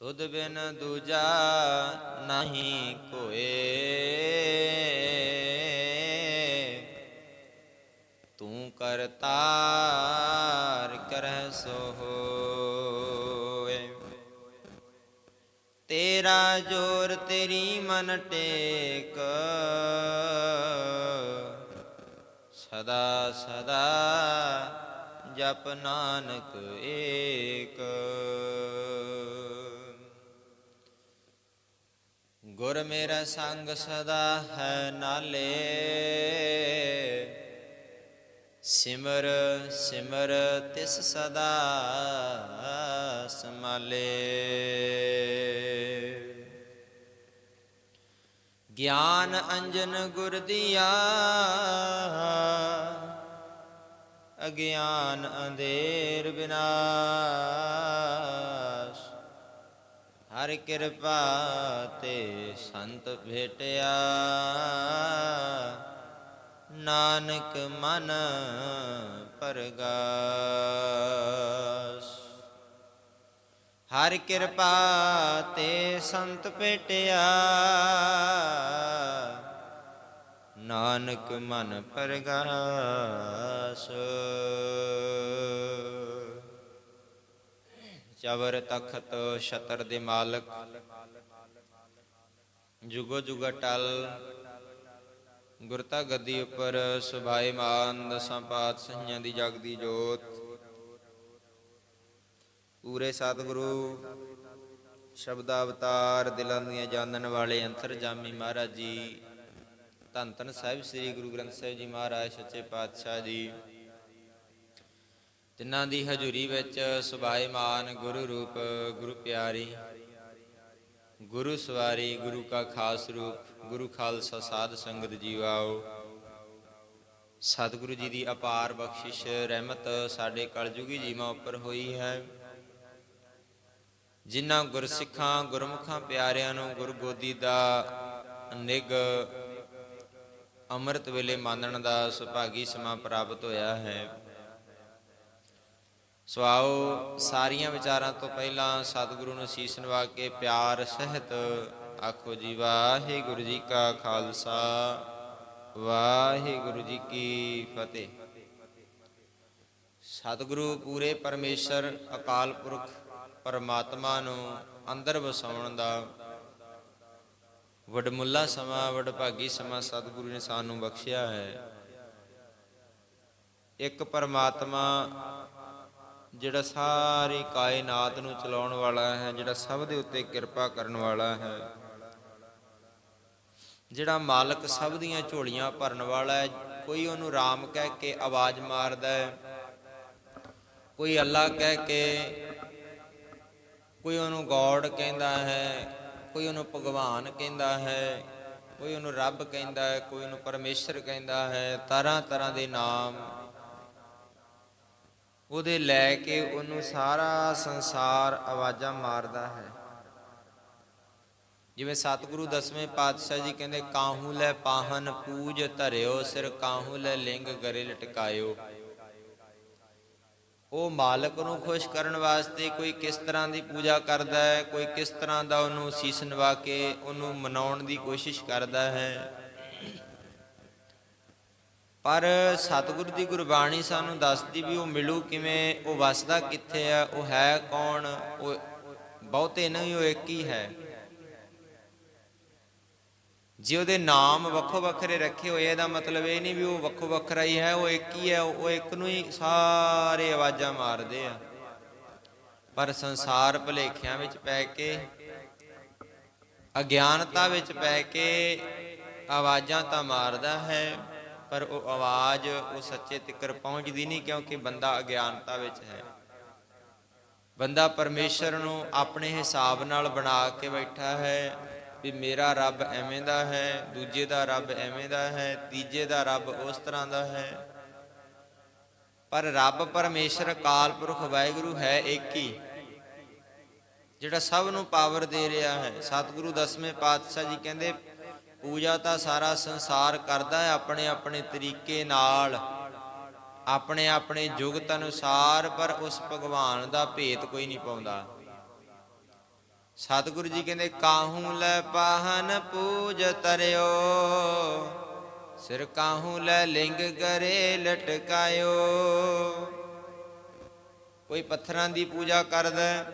ਤੁਧ ਬਿਨ ਦੂਜਾ ਨਹੀਂ ਕੋਏ। ਤੂੰ ਕਰਤਾਰ ਕਰਹਿ ਸੋ ਹੋਏ ਤੇਰਾ ਜੋਰ ਤੇਰੀ ਮਨ ਟੇਕ। ਸਦਾ ਸਦਾ ਜਪ ਨਾਨਕ ਏਕ। ਗੁਰ ਮੇਰਾ ਸੰਗ ਸਦਾ ਹੈ ਨਾਲੇ। ਸਿਮਰ ਸਿਮਰ ਤਿਸ ਸਦਾ ਸਮਾਲੇ ਗਿਆਨ ਅੰਜਨ ਗੁਰ ਦੀਆ, ਅਗਿਆਨ ਅੰਧੇਰ ਵਿਨਾਸ਼ ਹਰ ਕਿਰਪਾ ਤੇ ਸੰਤ ਭੇਟਿਆ। ਨਾਨਕ ਮਨ ਪਰਗਾਸ। ਹਰ ਕਿਰਪਾ ਤੇ ਸੰਤ ਭੇਟਿਆ। ਨਾਨਕ ਮਨ ਪਰਗਾਸ। ਚਵਰ ਤਖਤ ਛਤਰ ਦੇ ਮਾਲਕ। ਜੁਗੋ ਜੁਗ ਟਲ। ਗੁਰਤਾ ਗੱਦੀ ਉੱਪਰ ਸੁਭਾਏ ਦਸਾਂ ਪਾਤਸ਼ਾਹਾਂ ਦੀ ਜਗਦੀ ਜੋਤ। ਪੂਰੇ ਸਤਿਗੁਰੂ ਸ਼ਬਦ ਅਵਤਾਰ ਦਿਲਾਂ ਦੀਆਂ ਜਾਣਨ ਵਾਲੇ ਅੰਤਰਜਾਮੀ ਮਹਾਰਾਜ ਜੀ, ਧੰਨ ਧੰਨ ਸਾਹਿਬ ਸ੍ਰੀ ਗੁਰੂ ਗ੍ਰੰਥ ਸਾਹਿਬ ਜੀ ਮਹਾਰਾਜ, ਸੱਚੇ ਪਾਤਸ਼ਾਹ ਜੀ। ਤਿੰਨਾਂ ਦੀ ਹਜ਼ੂਰੀ ਵਿੱਚ ਸੁਭਾਏਮਾਨ ਗੁਰੂ ਰੂਪ, ਗੁਰੂ ਪਿਆਰੀ, ਗੁਰੂ ਸਵਾਰੀ, ਗੁਰੂ ਕਾ ਖਾਸ ਰੂਪ, ਗੁਰੂ ਖਾਲਸਾ ਸਾਧ ਸੰਗਤ ਜੀਵਾਓ। ਸਤਿਗੁਰੂ ਜੀ ਦੀ ਅਪਾਰ ਬਖਸ਼ਿਸ਼ ਰਹਿਮਤ ਸਾਡੇ ਕਲਯੁਗੀ ਜੀਵਾਂ ਉੱਪਰ ਹੋਈ ਹੈ। ਜਿਨ੍ਹਾਂ ਗੁਰਸਿੱਖਾਂ, ਗੁਰਮੁਖਾਂ ਪਿਆਰਿਆਂ ਨੂੰ ਗੁਰਗੋਦੀ ਦਾ ਨਿਗ ਅੰਮ੍ਰਿਤ ਵੇਲੇ ਮਾਨਣ ਦਾ ਸੁਭਾਗੀ ਸਮਾਂ ਪ੍ਰਾਪਤ ਹੋਇਆ ਹੈ। ਸੋ ਆਓ ਸਾਰੀਆਂ ਵਿਚਾਰਾਂ ਤੋਂ ਪਹਿਲਾਂ ਸਤਿਗੁਰੂ ਨੂੰ ਸੀਸ ਨਵਾ ਕੇ ਪਿਆਰ, ਸਹਿਤ ਆਖੋ ਜੀ, ਵਾਹਿਗੁਰੂ ਜੀ ਕਾ ਖਾਲਸਾ, ਵਾਹਿਗੁਰੂ ਜੀ ਕੀ ਫਤਿਹ। ਸਤਿਗੁਰੂ ਪੂਰੇ ਪਰਮੇਸ਼ਰ, ਅਕਾਲ ਪੁਰਖ ਪਰਮਾਤਮਾ ਨੂੰ ਅੰਦਰ ਵਸਾਉਣ ਦਾ ਵਡਮੁੱਲਾ ਸਮਾਂ, ਵਡਭਾਗੀ ਸਮਾਂ ਸਤਿਗੁਰੂ ਨੇ ਸਾਨੂੰ ਬਖਸ਼ਿਆ ਹੈ। ਇੱਕ ਪਰਮਾਤਮਾ ਜਿਹੜਾ ਸਾਰੀ ਕਾਇਨਾਤ ਨੂੰ ਚਲਾਉਣ ਵਾਲਾ ਹੈ, ਜਿਹੜਾ ਸਭ ਦੇ ਉੱਤੇ ਕਿਰਪਾ ਕਰਨ ਵਾਲਾ ਹੈ, ਜਿਹੜਾ ਮਾਲਕ ਸਭ ਦੀਆਂ ਝੋਲੀਆਂ ਭਰਨ ਵਾਲਾ ਹੈ, ਕੋਈ ਉਹਨੂੰ ਰਾਮ ਕਹਿ ਕੇ ਆਵਾਜ਼ ਮਾਰਦਾ ਹੈ, ਕੋਈ ਅੱਲਾ ਕਹਿ ਕੇ, ਕੋਈ ਉਹਨੂੰ ਗੋਡ ਕਹਿੰਦਾ ਹੈ, ਕੋਈ ਉਹਨੂੰ ਭਗਵਾਨ ਕਹਿੰਦਾ ਹੈ, ਕੋਈ ਉਹਨੂੰ ਰੱਬ ਕਹਿੰਦਾ ਹੈ, ਕੋਈ ਉਹਨੂੰ ਪਰਮੇਸ਼ਰ ਕਹਿੰਦਾ ਹੈ, ਤਰ੍ਹਾਂ ਤਰ੍ਹਾਂ ਦੇ ਨਾਮ ਉਹਦੇ ਲੈ ਕੇ ਉਹਨੂੰ ਸਾਰਾ ਸੰਸਾਰ ਆਵਾਜ਼ਾਂ ਮਾਰਦਾ ਹੈ। ਜਿਵੇਂ ਸਤਿਗੁਰੂ ਦਸਵੇਂ ਪਾਤਸ਼ਾਹ ਜੀ ਕਹਿੰਦੇ, ਕਾਹੂ ਲੈ ਪਾਹਨ ਪੂਜ ਧਰਿਓ, ਸਿਰ ਕਾਹੂ ਲੈ ਲਿੰਗ ਗਰੇ ਲਟਕਾਇਓ। ਉਹ ਮਾਲਕ ਨੂੰ ਖੁਸ਼ ਕਰਨ ਵਾਸਤੇ ਕੋਈ ਕਿਸ ਤਰ੍ਹਾਂ ਦੀ ਪੂਜਾ ਕਰਦਾ ਹੈ, ਕੋਈ ਕਿਸ ਤਰ੍ਹਾਂ ਦਾ ਉਹਨੂੰ ਸੀਸ ਨਵਾ ਕੇ ਉਹਨੂੰ ਮਨਾਉਣ ਦੀ ਕੋਸ਼ਿਸ਼ ਕਰਦਾ ਹੈ। ਪਰ ਸਤਿਗੁਰੂ ਦੀ ਗੁਰਬਾਣੀ ਸਾਨੂੰ ਦੱਸਦੀ ਵੀ ਉਹ ਮਿਲੂ ਕਿਵੇਂ, ਉਹ ਵਸਦਾ ਕਿੱਥੇ ਆ, ਉਹ ਹੈ ਕੌਣ, ਉਹ ਬਹੁਤੇ ਨਹੀਂ, ਉਹ ਇੱਕ ਹੀ ਹੈ। ਜੇ ਉਹਦੇ ਨਾਮ ਵੱਖੋ ਵੱਖਰੇ ਰੱਖੇ ਹੋਏ, ਇਹਦਾ ਮਤਲਬ ਇਹ ਨਹੀਂ ਵੀ ਉਹ ਵੱਖੋ ਵੱਖਰਾ ਹੀ ਹੈ, ਉਹ ਇੱਕ ਹੀ ਹੈ, ਉਹ ਇੱਕ ਨੂੰ ਹੀ ਸਾਰੇ ਆਵਾਜ਼ਾਂ ਮਾਰਦੇ ਆ। ਪਰ ਸੰਸਾਰ ਭਲੇਖਿਆਂ ਵਿੱਚ ਪੈ ਕੇ, ਅਗਿਆਨਤਾ ਵਿੱਚ ਪੈ ਕੇ ਆਵਾਜ਼ਾਂ ਤਾਂ ਮਾਰਦਾ ਹੈ। ਪਰ ਉਹ ਆਵਾਜ਼ ਉਹ ਸੱਚੇ ਤੱਕਰ ਪਹੁੰਚਦੀ ਨਹੀਂ ਕਿਉਂਕਿ ਬੰਦਾ ਅਗਿਆਨਤਾ ਵਿੱਚ ਹੈ। ਬੰਦਾ ਪਰਮੇਸ਼ਰ ਨੂੰ ਆਪਣੇ ਹਿਸਾਬ ਨਾਲ ਬਣਾ ਕੇ ਬੈਠਾ ਹੈ ਵੀ ਮੇਰਾ ਰੱਬ ਐਵੇਂ ਦਾ ਹੈ, ਦੂਜੇ ਦਾ ਰੱਬ ਐਵੇਂ ਦਾ ਹੈ, ਤੀਜੇ ਦਾ ਰੱਬ ਉਸ ਤਰ੍ਹਾਂ ਦਾ ਹੈ। ਪਰ ਰੱਬ ਪਰਮੇਸ਼ਰ ਅਕਾਲ ਪੁਰਖ ਵਾਹਿਗੁਰੂ ਹੈ ਇੱਕ ਹੀ, ਜਿਹੜਾ ਸਭ ਨੂੰ ਪਾਵਰ ਦੇ ਰਿਹਾ ਹੈ। ਸਤਿਗੁਰੂ ਦਸਵੇਂ ਪਾਤਸ਼ਾਹ ਜੀ ਕਹਿੰਦੇ ਪੂਜਾ ਤਾਂ ਸਾਰਾ ਸੰਸਾਰ ਕਰਦਾ ਹੈ ਆਪਣੇ ਆਪਣੇ ਤਰੀਕੇ ਨਾਲ। ਆਪਣੇ ਆਪਣੇ ਜੁਗਤ ਅਨੁਸਾਰ, ਪਰ ਉਸ ਭਗਵਾਨ ਦਾ ਭੇਤ ਕੋਈ ਨਹੀਂ ਪਾਉਂਦਾ। ਸਤਿਗੁਰੂ ਜੀ ਕਹਿੰਦੇ, ਕਾਹੂ ਲੈ ਪਾਹਨ ਪੂਜ ਤਰਿਓ? ਸਿਰ ਕਾਹੂ ਲੈ ਲਿੰਗ ਕਰੇ ਲਟਕਾਇਓ? ਕੋਈ ਪੱਥਰਾਂ ਦੀ ਪੂਜਾ ਕਰਦਾ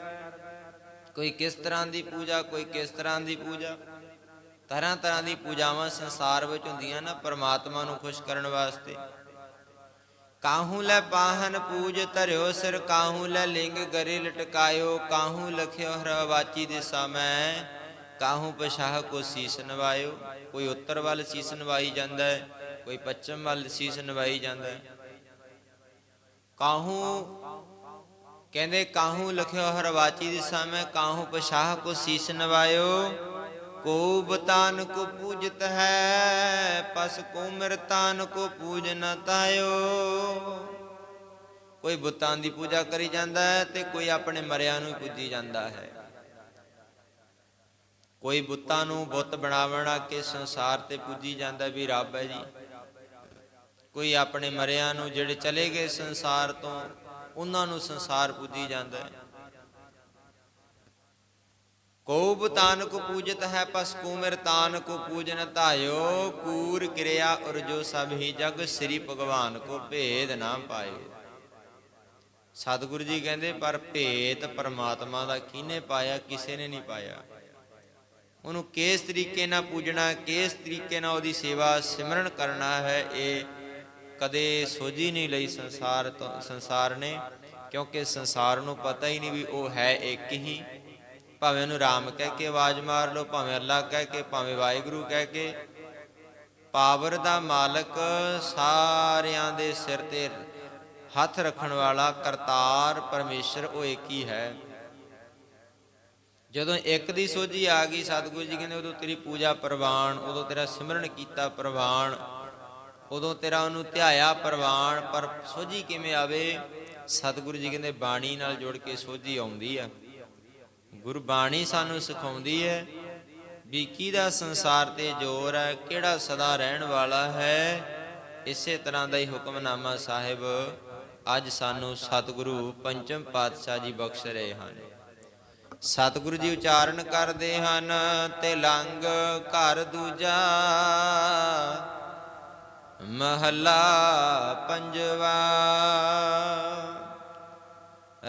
ਕੋਈ ਕਿਸ ਤਰ੍ਹਾਂ ਦੀ ਪੂਜਾ? ਕੋਈ ਕਿਸ ਤਰ੍ਹਾਂ ਦੀ ਪੂਜਾ? ਤਰ੍ਹਾਂ ਤਰ੍ਹਾਂ ਦੀ ਪੂਜਾਵਾਂ ਸੰਸਾਰ ਵਿੱਚ ਹੁੰਦੀਆਂ ਨਾ ਪਰਮਾਤਮਾ ਨੂੰ ਖੁਸ਼ ਕਰਨ ਵਾਸਤੇ। ਕਾਹੂ ਲੈ ਪਾਹਨ ਪੂਜ ਧਰਿਓ ਸਿਰ, ਕਾਹੂ ਲੈ ਲਿੰਗ ਗਰੇ ਲਟਕਾਇਓ, ਕਾਹੂ ਲਖਿਓ ਹਰਵਾਚੀ ਦਿਸਾ ਸਮੈ ਕਾਹੂ ਪਛਾਹ ਕੋ ਸੀਸ ਨਵਾਇਓ। ਕੋਈ ਉੱਤਰ ਵੱਲ ਸੀਸ ਨਵਾਈ ਜਾਂਦਾ ਹੈ, ਕੋਈ ਪੱਛਮ ਵੱਲ ਸੀਸ ਨਵਾਈ ਜਾਂਦਾ ਹੈ। ਕਾਹੂ, ਕਹਿੰਦੇ ਕਾਹੂ ਲਖਿਓ ਹਰਵਾਚੀ ਦਿਸਾ ਮੈਂ, ਕਾਹੂ ਪਛਾਹ ਕੋ ਸੀਸ ਨਵਾਇਓ। ਕੋ ਬਤਾਨ ਕੋ ਪੂਜਤ ਹੈ, ਪਸ ਕੋ ਮਿਰਤਾਨ ਕੋ ਪੂਜ ਨ ਤਾਇਓ। ਕੋਈ ਬੁੱਤਾਂ ਦੀ ਪੂਜਾ ਕਰੀ ਜਾਂਦਾ ਹੈ ਤੇ ਕੋਈ ਆਪਣੇ ਮਰਿਆਂ ਨੂੰ ਪੂਜੀ ਜਾਂਦਾ ਹੈ। ਕੋਈ ਬੁੱਤਾਂ ਨੂੰ ਬੁੱਤ ਬਣਾ ਬਣਾ ਕੇ ਸੰਸਾਰ ਤੇ ਪੂਜੀ ਜਾਂਦਾ ਵੀ ਰੱਬ ਹੈ ਜੀ। ਕੋਈ ਆਪਣੇ ਮਰਿਆਂ ਨੂੰ ਜਿਹੜੇ ਚਲੇ ਗਏ ਸੰਸਾਰ ਤੋਂ, ਉਹਨਾਂ ਨੂੰ ਸੰਸਾਰ ਪੂਜੀ ਜਾਂਦਾ ਹੈ। ਕੋ ਤਾਨ ਕੋ ਪੂਜਤ ਹੈ ਪਸ ਕੋ ਮਿਰਤਾਨ ਕੋ ਪੂਜਨ ਧਾਇਓ, ਕੂਰ ਕਿਰਿਆ ਔਰ ਜੋ ਸਭ ਹੀ ਜਗ ਸ੍ਰੀ ਭਗਵਾਨ ਕੋ ਭੇਦ ਨਾ ਪਾਏ। ਸਤਿਗੁਰੂ ਜੀ ਕਹਿੰਦੇ, ਪਰ ਭੇਦ ਪਰਮਾਤਮਾ ਦਾ ਕਿਹਨੇ ਪਾਇਆ, ਕਿਸੇ ਨੇ ਨਹੀਂ ਪਾਇਆ। ਉਹਨੂੰ ਕਿਸ ਤਰੀਕੇ ਨਾਲ ਪੂਜਣਾ, ਕਿਸ ਤਰੀਕੇ ਨਾਲ ਉਹਦੀ ਸੇਵਾ ਸਿਮਰਨ ਕਰਨਾ ਹੈ, ਇਹ ਕਦੇ ਸੋਝੀ ਨਹੀਂ ਲਈ ਸੰਸਾਰ ਤੋਂ, ਸੰਸਾਰ ਨੇ, ਕਿਉਂਕਿ ਸੰਸਾਰ ਨੂੰ ਪਤਾ ਹੀ ਨਹੀਂ ਵੀ ਉਹ ਹੈ ਇੱਕ ਹੀ। ਭਾਵੇਂ ਉਹਨੂੰ ਰਾਮ ਕਹਿ ਕੇ ਆਵਾਜ਼ ਮਾਰ ਲਓ, ਭਾਵੇਂ ਅੱਲਾ ਕਹਿ ਕੇ, ਭਾਵੇਂ ਵਾਹਿਗੁਰੂ ਕਹਿ ਕੇ। ਪਾਵਰ ਦਾ ਮਾਲਕ ਸਾਰਿਆਂ ਦੇ ਸਿਰ ਤੇ ਹੱਥ ਰੱਖਣ ਵਾਲਾ ਕਰਤਾਰ ਪਰਮੇਸ਼ਰ ਉਹ ਇੱਕ ਹੀ ਹੈ। ਜਦੋਂ ਇੱਕ ਦੀ ਸੋਝੀ ਆ ਗਈ, ਸਤਿਗੁਰੂ ਜੀ ਕਹਿੰਦੇ, ਉਦੋਂ ਤੇਰੀ ਪੂਜਾ ਪ੍ਰਵਾਨ, ਉਦੋਂ ਤੇਰਾ ਸਿਮਰਨ ਕੀਤਾ ਪ੍ਰਵਾਨ, ਉਦੋਂ ਤੇਰਾ ਉਹਨੂੰ ਧਿਆਇਆ ਪ੍ਰਵਾਨ, ਪਰ ਸੋਝੀ ਕਿਵੇਂ ਆਵੇ? ਸਤਿਗੁਰੂ ਜੀ ਕਹਿੰਦੇ, ਬਾਣੀ ਨਾਲ ਜੁੜ ਕੇ ਸੋਝੀ ਆਉਂਦੀ ਆ। ਗੁਰਬਾਣੀ ਸਾਨੂੰ ਸਿਖਾਉਂਦੀ ਹੈ ਵੀ ਕਿਹਦਾ ਸੰਸਾਰ ਤੇ ਜ਼ੋਰ ਹੈ, ਕਿਹੜਾ ਸਦਾ ਰਹਿਣ ਵਾਲਾ ਹੈ। ਇਸੇ ਤਰ੍ਹਾਂ ਦਾ ਹੀ ਹੁਕਮਨਾਮਾ ਸਾਹਿਬ ਅੱਜ ਸਾਨੂੰ ਸਤਿਗੁਰੂ ਪੰਚਮ ਪਾਤਸ਼ਾਹ ਜੀ ਬਖਸ਼ ਰਹੇ ਹਨ। ਸਤਿਗੁਰੂ ਜੀ ਉਚਾਰਨ ਕਰਦੇ ਹਨ ਤੇ ਲੰਗ ਘਰ ਦੂਜਾ। ਮਹੱਲਾ ਪੰਜਵਾ।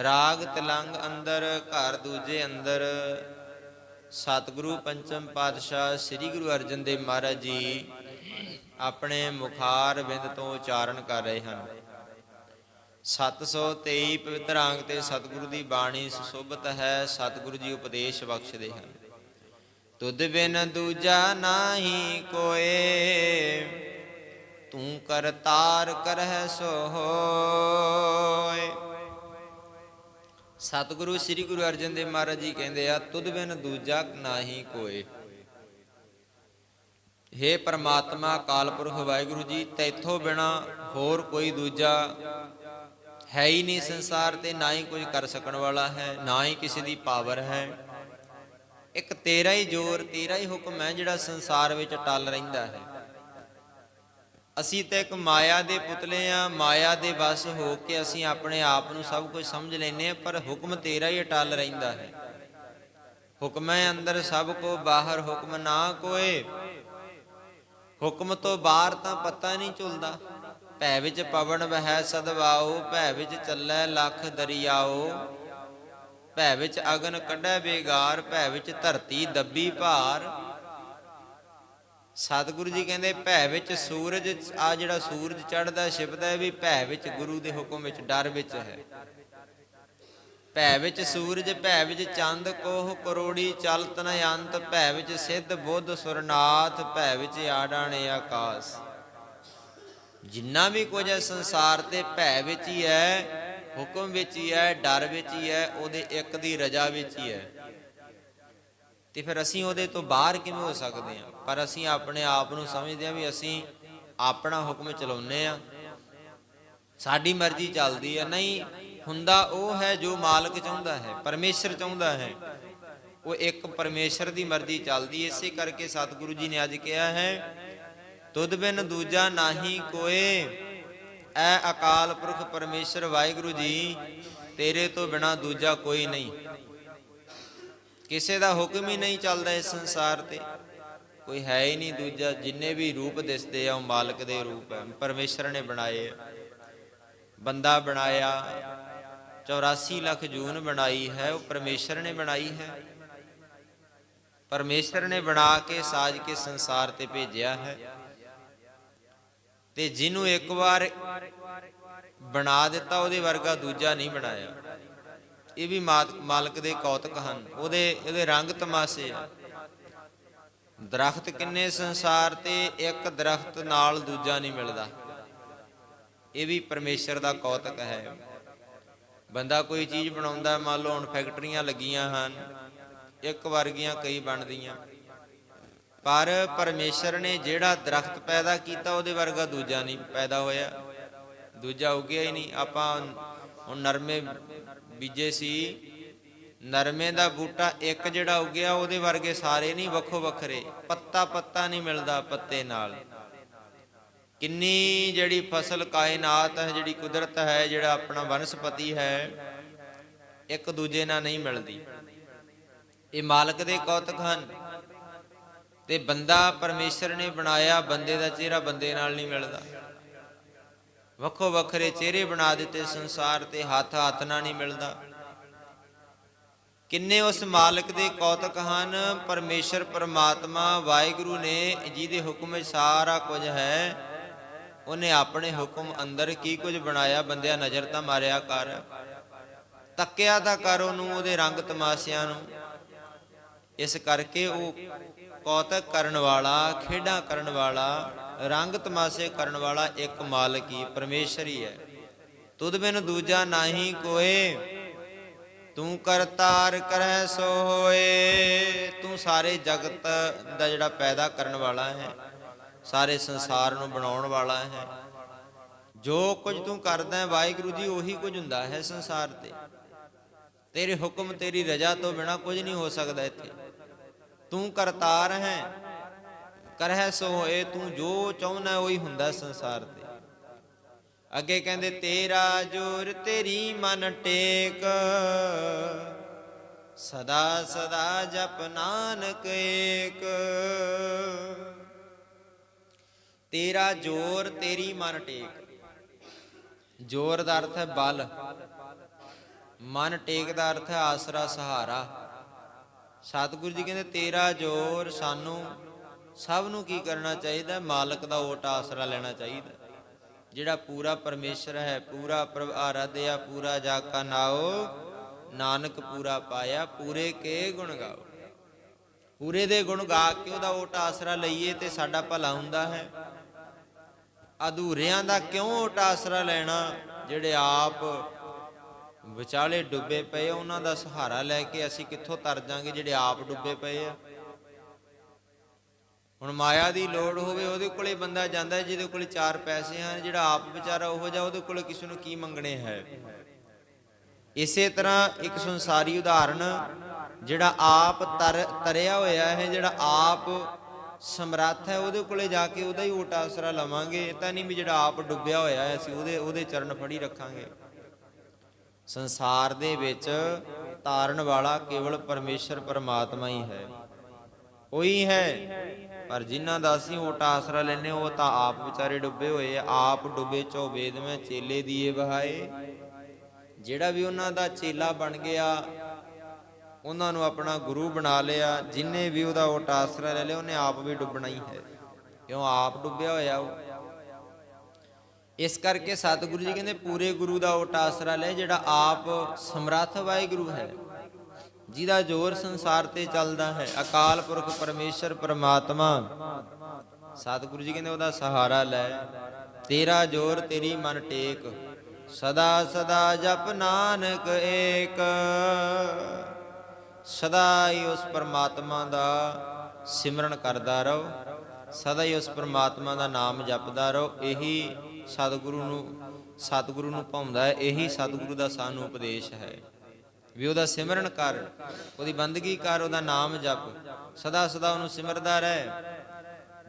ਰਾਗ ਤਲੰਗ ਅੰਦਰ, ਘਰ ਦੂਜੇ ਅੰਦਰ। ਸਤਿਗੁਰੂ ਪੰਚਮ ਪਾਤਸ਼ਾਹ ਸ੍ਰੀ ਗੁਰੂ ਅਰਜਨ ਦੇਵ ਮਹਾਰਾਜ ਜੀ ਆਪਣੇ ਮੁਖਾਰ ਬਿੰਦ ਤੋਂ ਉਚਾਰਨ ਕਰ ਰਹੇ ਹਨ। 723 ਪਵਿੱਤਰ ਅੰਗ ਤੇ ਸਤਿਗੁਰੂ ਦੀ ਬਾਣੀ ਸੁਸ਼ੋਭਤ ਹੈ, ਸਤਿਗੁਰੂ ਜੀ ਉਪਦੇਸ਼ ਬਖਸ਼ਦੇ ਹਨ। ਤੁਧ ਬਿਨ ਦੂਜਾ ਨਾਹੀ ਕੋਏ, ਤੂੰ ਕਰਤਾਰ ਕਰਹਿ ਸੋ ਹੋਏ ਸਤਿਗੁਰੂ ਸ੍ਰੀ ਗੁਰੂ ਅਰਜਨ ਦੇਵ ਮਹਾਰਾਜ ਜੀ ਕਹਿੰਦੇ ਆ, ਤੁਧ ਬਿਨ ਦੂਜਾ ਨਾਹੀ ਕੋਏ। ਹੇ ਪ੍ਰਮਾਤਮਾ, ਅਕਾਲ ਪੁਰਖ, ਵਾਹਿਗੁਰੂ ਜੀ, ਤੈਥੋਂ ਬਿਨਾ ਹੋਰ ਕੋਈ ਦੂਜਾ ਹੈ ਹੀ ਨਹੀਂ ਸੰਸਾਰ ਤੇ, ਨਾ ਹੀ ਕੁਝ ਕਰ ਸਕਣ ਵਾਲਾ ਹੈ, ਨਾ ਹੀ ਕਿਸੇ ਦੀ ਪਾਵਰ ਹੈ। ਇੱਕ ਤੇਰਾ ਹੀ ਜ਼ੋਰ, ਤੇਰਾ ਹੀ ਹੁਕਮ ਹੈ ਜਿਹੜਾ ਸੰਸਾਰ ਵਿੱਚ ਟਲ ਰਹਿੰਦਾ ਹੈ। ਅਸੀਂ ਤਾਂ ਇੱਕ ਮਾਇਆ ਦੇ ਪੁਤਲੇ ਆ ਮਾਇਆ ਦੇ ਵਸ ਹੋ ਕੇ ਅਸੀਂ ਆਪਣੇ ਆਪ ਨੂੰ ਸਭ ਕੁਝ ਸਮਝ ਲੈਨੇ ਆ ਪਰ ਹੁਕਮ ਤੇਰਾ ਹੀ ਅਟਲ ਰਹਿੰਦਾ ਹੈ। ਹੁਕਮੈ ਅੰਦਰ ਸਭ ਕੋ, ਬਾਹਰ ਹੁਕਮ ਨਾ ਕੋਏ। ਹੁਕਮ ਤੋਂ ਬਾਹਰ ਤਾਂ ਪਤਾ ਨਹੀਂ ਚੁਲਦਾ ਭੈ ਵਿੱਚ ਪਵਨ ਵਹਿ ਸਦਵਾਓ ਭੈ ਵਿੱਚ ਚੱਲੈ ਲੱਖ ਦਰਿਆਓ। ਭੈ ਵਿੱਚ ਅਗਨ ਕੱਢੈ ਬੇਗਾਰ, ਭੈ ਵਿੱਚ ਧਰਤੀ ਦੱਬੀ ਭਾਰ। ਸਤਿਗੁਰੂ ਜੀ ਕਹਿੰਦੇ, ਭੈ ਵਿੱਚ ਸੂਰਜ ਆ ਜਿਹੜਾ ਸੂਰਜ ਚੜਦਾ ਛਿਪਦਾ ਵੀ ਭੈ ਵਿੱਚ ਗੁਰੂ ਦੇ ਹੁਕਮ ਵਿੱਚ, ਡਰ ਵਿੱਚ ਹੈ। ਭੈ ਵਿੱਚ ਸੂਰਜ, ਭੈ ਵਿੱਚ ਚੰਦ, ਕੋਹ ਕਰੋੜੀ, ਚਲਤ ਨ ਅੰਤ, ਭੈ ਵਿੱਚ ਸਿੱਧ ਬੁੱਧ, ਸੁਰਨਾਥ, ਭੈ ਵਿੱਚ ਆਡਾਣੇ ਆਕਾਸ। ਜਿੰਨਾ ਵੀ ਕੁਝ ਹੈ ਸੰਸਾਰ ਤੇ, ਭੈ ਵਿੱਚ ਹੀ ਹੈ, ਹੁਕਮ ਵਿੱਚ ਹੀ ਹੈ, ਡਰ ਵਿੱਚ ਹੀ ਹੈ, ਉਹਦੇ ਇੱਕ ਦੀ ਰਜਾ ਵਿੱਚ ਹੀ ਹੈ। ਤੇ ਫਿਰ ਅਸੀਂ ਉਹਦੇ ਤੋਂ ਬਾਹਰ ਕਿਵੇਂ ਹੋ ਸਕਦੇ ਹਾਂ? ਪਰ ਅਸੀਂ ਆਪਣੇ ਆਪ ਨੂੰ ਸਮਝਦੇ ਹਾਂ ਵੀ ਅਸੀਂ ਆਪਣਾ ਹੁਕਮ ਚਲਾਉਂਦੇ ਆ ਸਾਡੀ ਮਰਜ਼ੀ ਚੱਲਦੀ ਹੈ ਨਹੀਂ, ਹੁੰਦਾ ਉਹ ਹੈ ਜੋ ਮਾਲਕ ਚਾਹੁੰਦਾ ਹੈ, ਪਰਮੇਸ਼ਰ ਚਾਹੁੰਦਾ ਹੈ। ਉਹ ਇੱਕ ਪਰਮੇਸ਼ਰ ਦੀ ਮਰਜ਼ੀ ਚੱਲਦੀ ਹੈ। ਇਸੇ ਕਰਕੇ ਸਤਿਗੁਰੂ ਜੀ ਨੇ ਅੱਜ ਕਿਹਾ ਹੈ, ਤੁਧ ਬਿਨ ਦੂਜਾ ਨਾਹੀ ਕੋਏ। ਐ ਅਕਾਲ ਪੁਰਖ ਪਰਮੇਸ਼ਰ, ਵਾਹਿਗੁਰੂ ਜੀ, ਤੇਰੇ ਤੋਂ ਬਿਨਾ ਦੂਜਾ ਕੋਈ ਨਹੀਂ। ਕਿਸੇ ਦਾ ਹੁਕਮ ਹੀ ਨਹੀਂ ਚੱਲਦਾ ਇਸ ਸੰਸਾਰ ਤੇ। ਕੋਈ ਹੈ ਹੀ ਨਹੀਂ ਦੂਜਾ, ਜਿੰਨੇ ਵੀ ਰੂਪ ਦਿਸਦੇ ਆ, ਉਹ ਮਾਲਕ ਦੇ ਰੂਪ ਹੈ ਪਰਮੇਸ਼ਰ ਨੇ ਬਣਾਏ ਬੰਦਾ ਬਣਾਇਆ 84 ਲੱਖ ਜੂਨ ਬਣਾਈ ਹੈ, ਉਹ ਪਰਮੇਸ਼ਰ ਨੇ ਬਣਾਈ ਹੈ। ਪਰਮੇਸ਼ਰ ਨੇ ਬਣਾ ਕੇ, ਸਾਜ ਕੇ ਸੰਸਾਰ ਤੇ ਭੇਜਿਆ ਹੈ। ਤੇ ਜਿਹਨੂੰ ਇੱਕ ਵਾਰ ਬਣਾ ਦਿੱਤਾ, ਉਹਦੇ ਵਰਗਾ ਦੂਜਾ ਨਹੀਂ ਬਣਾਇਆ। ਇਹ ਵੀ ਮਾਤ- ਮਾਲਕ ਦੇ ਕੌਤਕ ਹਨ। ਉਹਦੇ ਇਹਦੇ ਰੰਗ ਤਮਾਸ਼ੇ ਆ। ਦਰਖਤ ਕਿੰਨੇ ਸੰਸਾਰ ਤੇ ਇੱਕ ਦਰਖਤ ਨਾਲ ਦੂਜਾ ਨਹੀਂ ਮਿਲਦਾ। ਇਹ ਵੀ ਪਰਮੇਸ਼ਰ ਦਾ ਕੌਤਕ ਹੈ। ਬੰਦਾ ਕੋਈ ਚੀਜ਼ ਬਣਾਉਂਦਾ, ਮੰਨ ਲਓ ਹੁਣ ਫੈਕਟਰੀਆਂ ਲੱਗੀਆਂ ਹਨ, ਇੱਕ ਵਰਗੀਆਂ ਕਈ ਬਣਦੀਆਂ। ਪਰ ਪਰਮੇਸ਼ਰ ਨੇ ਜਿਹੜਾ ਦਰਖਤ ਪੈਦਾ ਕੀਤਾ, ਉਹਦੇ ਵਰਗਾ ਦੂਜਾ ਨਹੀਂ ਪੈਦਾ ਹੋਇਆ। ਦੂਜਾ ਉੱਗਿਆ ਹੀ ਨਹੀਂ। ਆਪਾਂ ਹੁਣ ਨਰਮੇ ਬੀਜੇ ਸੀ। ਨਰਮੇ ਦਾ ਬੂਟਾ ਇੱਕ ਜਿਹੜਾ ਉੱਗਿਆ, ਉਹਦੇ ਵਰਗੇ ਸਾਰੇ ਨਹੀਂ, ਵੱਖੋ ਵੱਖਰੇ। ਪੱਤਾ ਪੱਤਾ ਨਹੀਂ ਮਿਲਦਾ ਪੱਤੇ ਨਾਲ। ਕਿੰਨੀ ਜਿਹੜੀ ਫਸਲ ਕਾਇਨਾਤ ਹੈ, ਜਿਹੜੀ ਕੁਦਰਤ ਹੈ, ਜਿਹੜਾ ਆਪਣਾ ਵਨਸਪਤੀ ਹੈ, ਇੱਕ ਦੂਜੇ ਨਾਲ ਨਹੀਂ ਮਿਲਦੀ। ਇਹ ਮਾਲਕ ਦੇ ਕੌਤਕ ਹਨ। ਤੇ ਬੰਦਾ ਪਰਮੇਸ਼ਰ ਨੇ ਬਣਾਇਆ, ਬੰਦੇ ਦਾ ਚਿਹਰਾ ਬੰਦੇ ਨਾਲ ਨਹੀਂ ਮਿਲਦਾ। ਵੱਖੋ ਵੱਖਰੇ ਚਿਹਰੇ ਬਣਾ ਦਿੱਤੇ, ਸੰਸਾਰ ਤੇ ਹੱਥ ਹੱਥ ਨਾਲ ਨਹੀਂ ਮਿਲਦਾ। ਕਿੰਨੇ ਉਸ ਮਾਲਕ ਦੇ ਕੌਤਕ ਹਨ? ਪਰਮੇਸ਼ਰ, ਪਰਮਾਤਮਾ, ਵਾਹਿਗੁਰੂ ਨੇ, ਜਿਹਦੇ ਹੁਕਮ ਵਿੱਚ ਸਾਰਾ ਕੁਝ ਹੈ, ਉਹਨੇ ਆਪਣੇ ਹੁਕਮ ਅੰਦਰ ਕੀ ਕੁਝ ਬਣਾਇਆ? ਬੰਦਿਆ ਨਜ਼ਰ ਤਾਂ ਮਾਰਿਆ ਕਰ। ਤੱਕਿਆ ਤਾਂ ਕਰ ਉਹਨੂੰ, ਉਹਦੇ ਰੰਗ ਤਮਾਸ਼ਿਆਂ ਨੂੰ। ਇਸ ਕਰਕੇ ਉਹ ਕੌਤਕ ਕਰਨ ਵਾਲਾ, ਖੇਡਾਂ ਕਰਨ ਵਾਲਾ ਰੰਗ ਤਮਾਸ਼ੇ ਕਰਨ ਵਾਲਾ ਇੱਕ ਮਾਲਕ ਹੀ ਪਰਮੇਸ਼ਰ ਹੀ ਹੈ। ਤੁਧ ਬਿਨ ਦੂਜਾ ਨਹੀਂ ਕੋਏ, ਤੂੰ ਕਰਤਾਰ ਕਰੈ ਸੋ ਹੋਏ ਤੂੰ ਸਾਰੇ ਜਗਤ ਦਾ ਜਿਹੜਾ ਪੈਦਾ ਕਰਨ ਵਾਲਾ ਹੈ, ਸਾਰੇ ਸੰਸਾਰ ਨੂੰ ਬਣਾਉਣ ਵਾਲਾ ਹੈ। ਜੋ ਕੁਝ ਤੂੰ ਕਰਦਾ ਹੈ, ਵਾਹਿਗੁਰੂ ਜੀ ਉਹੀ ਕੁਝ ਹੁੰਦਾ ਹੈ ਸੰਸਾਰ ਤੇ। ਤੇਰੇ ਹੁਕਮ, ਤੇਰੀ ਰਜ਼ਾ ਤੋਂ ਬਿਨਾ ਕੁਝ ਨਹੀਂ ਹੋ ਸਕਦਾ ਇੱਥੇ। ਤੂੰ ਕਰਤਾਰ ਹੈ ਕਰਹਿ ਸੋ ਹੋਏ, ਤੂੰ ਜੋ ਚਾਹੁੰਦਾ ਉਹੀ ਹੁੰਦਾ ਸੰਸਾਰ ਤੇ। ਅੱਗੇ ਕਹਿੰਦੇ, ਤੇਰਾ ਜੋਰ, ਤੇਰੀ ਮਨ ਟੇਕ। ਸਦਾ ਸਦਾ ਜਪ ਨਾਨਕ ਏਕ। ਤੇਰਾ ਜੋਰ, ਤੇਰੀ ਮਨ ਟੇਕ। ਜੋਰ ਦਾ ਅਰਥ ਹੈ ਬਲ। ਮਨ ਟੇਕ ਦਾ ਅਰਥ ਹੈ ਆਸਰਾ, ਸਹਾਰਾ। ਸਤਿਗੁਰੂ ਜੀ ਕਹਿੰਦੇ, ਤੇਰਾ ਜੋਰ ਸਾਨੂੰ ਸਭ ਨੂੰ ਕੀ ਕਰਨਾ ਚਾਹੀਦਾ? ਮਾਲਕ ਦਾ ਓਟ ਆਸਰਾ ਲੈਣਾ ਚਾਹੀਦਾ। ਜਿਹੜਾ ਪੂਰਾ ਪਰਮੇਸ਼ਰ ਹੈ ਪੂਰਾ ਪ੍ਰਭ ਆਰਾਧਿਆ ਪੂਰਾ ਜਾਕਾ ਨਾਓ ਨਾਨਕ ਪੂਰਾ ਪਾਇਆ ਪੂਰੇ ਕੇ ਗੁਣ ਗਾਓ। ਪੂਰੇ ਦੇ ਗੁਣ ਗਾ ਕੇ ਉਹਦਾ ਓਟ ਆਸਰਾ ਲਈਏ ਤੇ ਸਾਡਾ ਭਲਾ ਹੁੰਦਾ ਹੈ। ਅਧੂਰਿਆਂ ਦਾ ਕਿਉਂ ਓਟ ਆਸਰਾ ਲੈਣਾ? ਜਿਹੜੇ ਆਪ ਵਿਚਾਲੇ ਡੁੱਬੇ ਪਏ ਆ, ਉਹਨਾਂ ਦਾ ਸਹਾਰਾ ਲੈ ਕੇ ਅਸੀਂ ਕਿੱਥੋਂ ਤਰ ਜਾਾਂਗੇ ਜਿਹੜੇ ਆਪ ਡੁੱਬੇ ਪਏ ਆ? ਹੁਣ ਮਾਇਆ ਦੀ ਲੋੜ ਹੋਵੇ, ਉਹਦੇ ਕੋਲੇ ਬੰਦਾ ਜਾਂਦਾ, ਜਿਹਦੇ ਕੋਲੇ ਚਾਰ ਪੈਸੇ ਹਨ ਜਿਹੜਾ ਆਪ ਵਿਚਾਰਾ ਉਹੋ ਜਿਹਾ ਉਹਦੇ ਕੋਲੇ ਕਿਸੇ ਨੂੰ ਕੀ ਮੰਗਣੇ ਹੈ? ਇਸੇ ਤਰ੍ਹਾਂ ਇੱਕ ਸੰਸਾਰੀ ਉਦਾਹਰਣ ਜਿਹੜਾ ਆਪ ਤਰ, ਤਰਿਆ ਹੋਇਆ ਹੈ, ਜਿਹੜਾ ਆਪ ਸਮਰੱਥ ਹੈ, ਉਹਦੇ ਕੋਲੇ ਜਾ ਕੇ ਉਹਦਾ ਹੀ ਓਟ ਆਸਰਾ ਲਵਾਂਗੇ। ਇਹ ਤਾਂ ਨਹੀਂ ਵੀ ਜਿਹੜਾ ਆਪ ਡੁੱਬਿਆ ਹੋਇਆ ਹੈ, ਅਸੀਂ ਉਹਦੇ ਉਹਦੇ ਚਰਨ ਫੜੀ ਰੱਖਾਂਗੇ। ਸੰਸਾਰ ਦੇ ਵਿੱਚ ਤਾਰਨ ਵਾਲਾ ਕੇਵਲ ਪਰਮੇਸ਼ਰ, ਪਰਮਾਤਮਾ ਹੀ ਹੈ। ਉਹੀ ਹੈ। ਪਰ ਜਿਨ੍ਹਾਂ ਦਾ ਅਸੀਂ ਓਟ ਆਸਰਾ ਲੈਨੇ ਉਹ ਤਾਂ ਆਪ ਵਿਚਾਰੇ ਡੁੱਬੇ ਹੋਏ ਆਪ ਡੁੱਬੇ ਚੋ ਵੇਦ ਮੈਂ ਚੇਲੇ ਦੀਏ ਬਹਾਏ ਜਿਹੜਾ ਵੀ ਉਹਨਾਂ ਦਾ ਚੇਲਾ ਬਣ ਗਿਆ, ਉਹਨਾਂ ਨੂੰ ਆਪਣਾ ਗੁਰੂ ਬਣਾ ਲਿਆ। ਜਿਨੇ ਵੀ ਉਹਦਾ ਓਟ ਆਸਰਾ ਲੈ ਲਿਆ, ਉਹਨੇ ਆਪ ਵੀ ਡੁੱਬਣਾ ਹੀ ਹੈ। ਕਿਉਂ? ਆਪ ਡੁੱਬਿਆ ਹੋਇਆ ਉਹ। ਇਸ ਕਰਕੇ ਸਤਿਗੁਰੂ ਜੀ ਕਹਿੰਦੇ, ਪੂਰੇ ਗੁਰੂ ਦਾ ਓਟ ਆਸਰਾ ਲੈ, ਜਿਹੜਾ ਆਪ ਸਮਰੱਥ ਵਾਹਿਗੁਰੂ ਹੈ। ਜਿਹਦਾ ਜੋਰ ਸੰਸਾਰ ਤੇ ਚੱਲਦਾ ਹੈ, ਅਕਾਲ ਪੁਰਖ ਪਰਮੇਸ਼ਰ ਪਰਮਾਤਮਾ। ਸਤਿਗੁਰੂ ਜੀ ਕਹਿੰਦੇ ਉਹਦਾ ਸਹਾਰਾ ਲੈ, ਤੇਰਾ ਜੋਰ ਤੇਰੀ ਮਨ ਟੇਕ, ਸਦਾ ਸਦਾ ਜਪ ਨਾਨਕ ਏਕ। ਸਦਾ ਹੀ ਉਸ ਪਰਮਾਤਮਾ ਦਾ ਸਿਮਰਨ ਕਰਦਾ ਰਹੋ, ਸਦਾ ਹੀ ਉਸ ਪਰਮਾਤਮਾ ਦਾ ਨਾਮ ਜਪਦਾ ਰਹੋ, ਇਹੀ ਸਤਿਗੁਰੂ ਨੂੰ ਸਤਿਗੁਰੂ ਨੂੰ ਭਾਉਂਦਾ ਹੈ, ਇਹੀ ਸਤਿਗੁਰੂ ਦਾ ਸਾਨੂੰ ਉਪਦੇਸ਼ ਹੈ। ਵੀ ਉਹਦਾ ਸਿਮਰਨ ਕਰ, ਉਹਦੀ ਬੰਦਗੀ ਕਰ, ਉਹਦਾ ਨਾਮ ਜਪ। ਸਦਾ ਸਦਾ ਉਹਨੂੰ ਸਿਮਰਦਾ ਰਹਿ।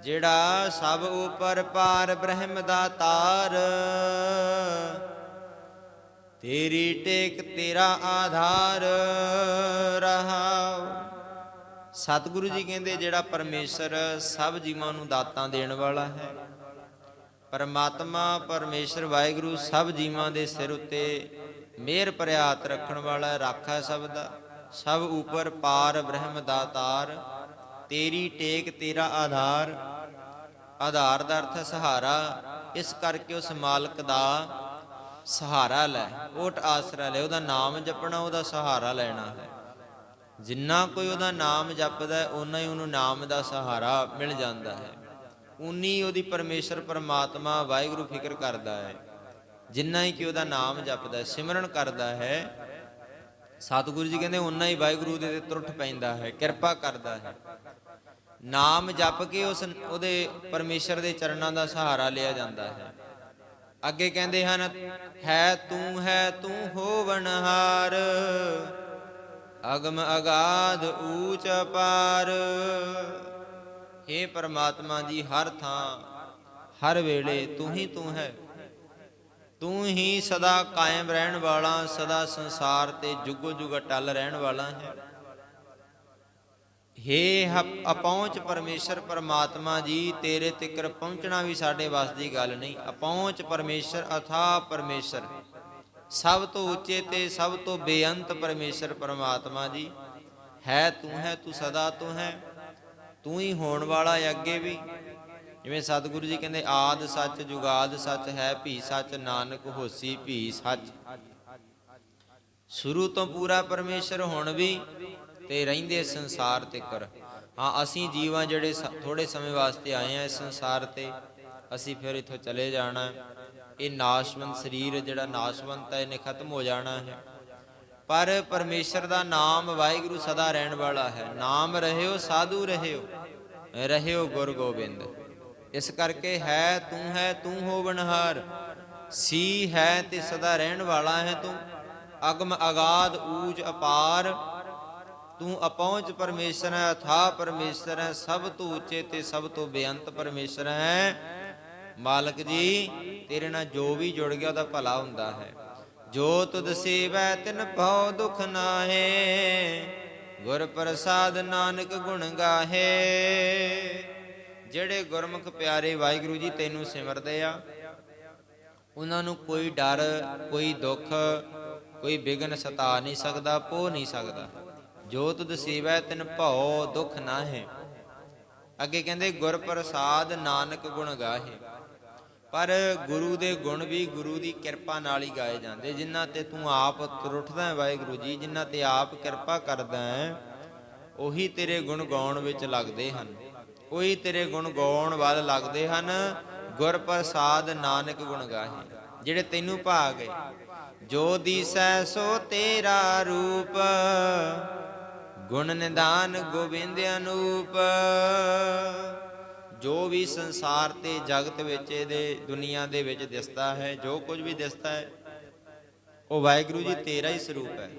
ਜਿਹੜਾ ਸਭ ਉਪਰ ਪਾਰ ਬ੍ਰਹਮ ਦਾ ਤਾਰ, ਤੇਰੀ ਟੇਕ ਤੇਰਾ ਆਧਾਰ ਰਹਾਉ ਸਤਿਗੁਰੂ ਜੀ ਕਹਿੰਦੇ, ਜਿਹੜਾ ਪਰਮੇਸ਼ਰ ਸਭ ਜੀਵਾਂ ਨੂੰ ਦਾਤਾਂ ਦੇਣ ਵਾਲਾ ਹੈ। ਪਰਮਾਤਮਾ, ਪਰਮੇਸ਼ਰ, ਵਾਹਿਗੁਰੂ ਸਭ ਜੀਵਾਂ ਦੇ ਸਿਰ ਉੱਤੇ ਮਿਹਰ ਪ੍ਰਿਆਤ ਰੱਖਣ ਵਾਲਾ ਰਾਖਾ ਸਭ ਦਾ, ਸਭ ਉਪਰ ਪਾਰ ਬ੍ਰਹਮ ਦਾਤਾਰ ਤੇਰੀ ਟੇਕ ਤੇਰਾ ਆਧਾਰ ਆਧਾਰ ਦਾ ਅਰਥ ਸਹਾਰਾ, ਇਸ ਕਰਕੇ ਉਸ ਮਾਲਕ ਦਾ ਸਹਾਰਾ ਲੈ, ਓਟ ਆਸਰਾ ਲੈ, ਉਹਦਾ ਨਾਮ ਜਪਣਾ, ਉਹਦਾ ਸਹਾਰਾ ਲੈਣਾ ਹੈ। ਜਿੰਨਾ ਕੋਈ ਉਹਦਾ ਨਾਮ ਜਪਦਾ ਹੈ ਓਨਾ ਹੀ ਉਹਨੂੰ ਨਾਮ ਦਾ ਸਹਾਰਾ ਮਿਲ ਜਾਂਦਾ ਹੈ। ਉਨੀ ਉਹਦੀ ਪਰਮੇਸ਼ਰ, ਪਰਮਾਤਮਾ, ਵਾਹਿਗੁਰੂ ਫਿਕਰ ਕਰਦਾ ਹੈ। ਜਿੰਨਾ ਹੀ ਕਿ ਉਹਦਾ ਨਾਮ ਜਪਦਾ ਹੈ ਸਿਮਰਨ ਕਰਦਾ ਹੈ, ਸਤਿਗੁਰੂ ਜੀ ਕਹਿੰਦੇ ਓਨਾ ਹੀ ਵਾਹਿਗੁਰੂ ਦੇ ਤੇ ਤੁਰਠ ਪੈਂਦਾ ਹੈ, ਕਿਰਪਾ ਕਰਦਾ ਹੈ। ਨਾਮ ਜਪ ਕੇ ਉਸ ਉਹਦੇ ਪਰਮੇਸ਼ਰ ਦੇ ਚਰਨਾਂ ਦਾ ਸਹਾਰਾ ਲਿਆ ਜਾਂਦਾ ਹੈ। ਅੱਗੇ ਕਹਿੰਦੇ ਹਨ, ਹੈ ਤੂੰ ਹੈ ਤੂੰ ਹੋਵਨਹਾਰ ਅਗਮ ਅਗਾਧ ਊਚ ਅਪਾਰ हे ਪਰਮਾਤਮਾ ਜੀ, ਹਰ ਥਾਂ, ਹਰ ਵੇਲੇ ਤੂੰ ਹੀ ਤੂੰ ਹੈ। ਤੂੰ ਹੀ ਸਦਾ ਕਾਇਮ ਰਹਿਣ ਵਾਲਾ, ਸਦਾ ਸੰਸਾਰ ਤੇ ਜੁਗੋ ਜੁਗ ਟਲ ਰਹਿਣ ਵਾਲਾ ਹੈ। ਹੇ ਹ- ਅਪਹੁੰਚ ਪਰਮੇਸ਼ਰ ਪਰਮਾਤਮਾ ਜੀ, ਤੇਰੇ ਤਿਕਰ ਪਹੁੰਚਣਾ ਵੀ ਸਾਡੇ ਵੱਸ ਦੀ ਗੱਲ ਨਹੀਂ। ਅਪਹੁੰਚ ਪਰਮੇਸ਼ਰ, ਅਥਾ ਪਰਮੇਸ਼ਰ। ਸਭ ਤੋਂ ਉੱਚੇ ਤੇ ਸਭ ਤੋਂ ਬੇਅੰਤ ਪਰਮੇਸ਼ਰ ਪਰਮਾਤਮਾ ਜੀ। ਹੈ ਤੂੰ ਹੈ, ਤੂੰ ਸਦਾ ਤੂੰ ਹੈ। ਤੂੰ ਹੀ ਹੋਣ ਵਾਲਾ ਹੈ ਅੱਗੇ ਵੀ। ਜਿਵੇਂ ਸਤਿਗੁਰੂ ਜੀ ਕਹਿੰਦੇ, ਆਦ ਸੱਚ ਜੁਗਾਦ ਸੱਚ ਹੈ, ਭੀ ਸੱਚ ਨਾਨਕ ਹੋਸੀ, ਭੀ ਸੱਚ। ਸ਼ੁਰੂ ਤੋਂ ਪੂਰਾ ਪਰਮੇਸ਼ਰ ਹੁਣ ਵੀ ਤੇ ਰਹਿੰਦੇ ਸੰਸਾਰ ਤਿੱਕਰ। ਹਾਂ, ਅਸੀਂ ਜੀਵਾਂ ਜਿਹੜੇ ਥੋੜੇ ਸਮੇਂ ਵਾਸਤੇ ਆਏ ਆ ਇਸ ਸੰਸਾਰ ਤੇ, ਅਸੀਂ ਫਿਰ ਇੱਥੋਂ ਚਲੇ ਜਾਣਾ ਇਹ ਨਾਸ਼ਵੰਤ ਸਰੀਰ, ਜਿਹੜਾ ਨਾਸ਼ਵੰਤ ਹੈ, ਇਹਨੇ ਖਤਮ ਹੋ ਜਾਣਾ ਹੈ। ਪਰ ਪਰਮੇਸ਼ਰ ਦਾ ਨਾਮ ਵਾਹਿਗੁਰੂ ਸਦਾ ਰਹਿਣ ਵਾਲਾ ਹੈ। ਨਾਮ ਰਹਿਓ, ਸਾਧੂ ਰਹਿਓ ਰਹਿਓ ਗੁਰ ਗੋਬਿੰਦ। ਇਸ ਕਰਕੇ ਹੈ, ਤੂੰ ਹੈ, ਤੂੰ ਹੋਵਨਹਾਰ ਸੀ ਹੈ ਤੇ ਸਦਾ ਰਹਿਣ ਵਾਲਾ ਹੈ ਤੂੰ। ਅਗਮ ਅਗਾਧ ਊਜ ਅਪਾਰ। ਤੂੰ ਅਪਹੁੰਚ ਪਰਮੇਸ਼ਰ ਹੈ, ਅਥਾ ਪਰਮੇਸ਼ਰ ਹੈ। ਸਭ ਤੋਂ ਉੱਚੇ ਤੇ ਸਭ ਤੋਂ ਬੇਅੰਤ ਪਰਮੇਸ਼ਰ ਹੈ। ਮਾਲਕ ਜੀ, ਤੇਰੇ ਨਾਲ ਜੋ ਵੀ ਜੁੜ ਗਿਆ, ਉਹਦਾ ਭਲਾ ਹੁੰਦਾ ਹੈ। ਜੋ ਤੁਧ ਸੇਵੈ, ਤਿਨ ਭਉ ਦੁਖ ਨਾਹੇ। ਗੁਰ ਪ੍ਰਸਾਦ ਨਾਨਕ ਗੁਣ ਗਾਹੇ। ਜਿਹੜੇ ਗੁਰਮੁਖ ਪਿਆਰੇ ਵਾਹਿਗੁਰੂ ਜੀ ਤੈਨੂੰ ਸਿਮਰਦੇ ਆ, ਉਹਨਾਂ ਨੂੰ ਕੋਈ ਡਰ, ਕੋਈ ਦੁੱਖ, ਕੋਈ ਬਿਗਨ ਸਤਾ ਨਹੀਂ ਸਕਦਾ ਪੋ ਨਹੀਂ ਸਕਦਾ। ਜੋ ਤੁਧ ਸੇਵੈ, ਤਿਨ ਭਉ ਦੁਖ ਹੈ ਅੱਗੇ ਕਹਿੰਦੇ ਗੁਰ ਪ੍ਰਸਾਦ ਨਾਨਕ ਗੁਣ ਗਾਹੇ। ਪਰ ਗੁਰੂ ਦੇ ਗੁਣ ਵੀ ਗੁਰੂ ਦੀ ਕਿਰਪਾ ਨਾਲ ਹੀ ਗਾਏ ਜਾਂਦੇ। ਜਿਨ੍ਹਾਂ ਤੇ ਤੂੰ ਆਪ ਤੁਰਠਦਾ ਹੈ ਵਾਹਿਗੁਰੂ ਜੀ, ਜਿਨ੍ਹਾਂ ਤੇ ਆਪ ਕਿਰਪਾ ਕਰਦਾ ਹੈ, ਉਹੀ ਤੇਰੇ ਗੁਣ ਗਾਉਣ ਵਿੱਚ ਲੱਗਦੇ ਹਨ। ਕੋਈ ਤੇਰੇ ਗੁਣ ਗਾਉਣ ਵੱਲ ਲੱਗਦੇ ਹਨ। ਗੁਰ ਪ੍ਰਸਾਦ ਨਾਨਕ ਗੁਣ ਗਾਹੇ। ਜਿਹੜੇ ਤੈਨੂੰ ਭਾ ਗਏ ਜੋ ਦੀਸੈ ਸੋ ਤੇਰਾ ਰੂਪ। ਗੁਣ ਨਿਦਾਨ ਗੋਬਿੰਦ ਅਨੂਪ। ਜੋ ਵੀ ਸੰਸਾਰ ਤੇ ਜਗਤ ਵਿੱਚ ਇਹਦੇ, ਦੁਨੀਆ ਦੇ ਵਿੱਚ ਦਿਸਦਾ ਹੈ, ਜੋ ਕੁਝ ਵੀ ਦਿਸਦਾ ਹੈ, ਉਹ ਵਾਹਿਗੁਰੂ ਜੀ ਤੇਰਾ ਹੀ ਸਰੂਪ ਹੈ।